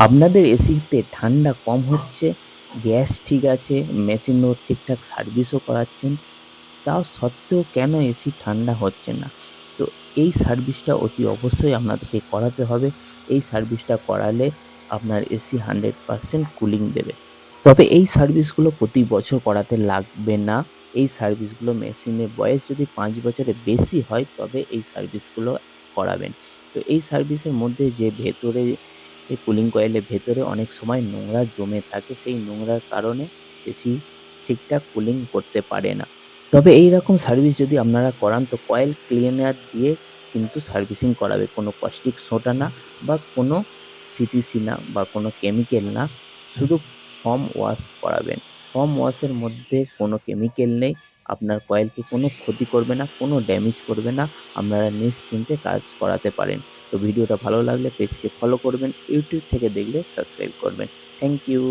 আপনাদের এসিতে ঠান্ডা কম হচ্ছে, গ্যাস ঠিক আছে, মেশিনও ঠিকঠাক সার্ভিসও করাচ্ছেন, তাও সত্ত্বেও কেন এসি ঠান্ডা হচ্ছে না? তো এই সার্ভিসটা অতি অবশ্যই আপনাদেরকে করাতে হবে। এই সার্ভিসটা করালে আপনার এসি হান্ড্রেড পারসেন্ট কুলিং দেবে। তবে এই সার্ভিসগুলো প্রতি বছর করাতে লাগবে না। এই সার্ভিসগুলো মেশিনের বয়স যদি পাঁচ বছরের বেশি হয়, তবে এই সার্ভিসগুলো করাবেন। তো এই সার্ভিসের মধ্যে যে ভেতরে এই কুলিং কয়েলের ভেতরে অনেক সময় নোংরা জমে থাকে, সেই নোংরার কারণে এসি ঠিকঠাক কুলিং করতে পারে না। তবে এই রকম সার্ভিস যদি আপনারা করান, তো কয়েল ক্লিনার দিয়ে কিন্তু সার্ভিসিং করাবে। কোনো কস্টিক সোডা না বা কোনো সিটিসি না বা কোনো কেমিক্যাল না, শুধু ফর্ম ওয়াশ করাবেন। ফর্ম ওয়াশের মধ্যে কোনো কেমিক্যাল নেই, আপনার কয়েলকে কোনো ক্ষতি করবে না, কোনো ড্যামেজ করবে না, আপনারা নিশ্চিন্তে কাজ করাতে পারেন। তো ভিডিওটা ভালো লাগলে পেজকে ফলো করবেন ইউটিউব থেকে দেখলে সাবস্ক্রাইব করবেন। Thank you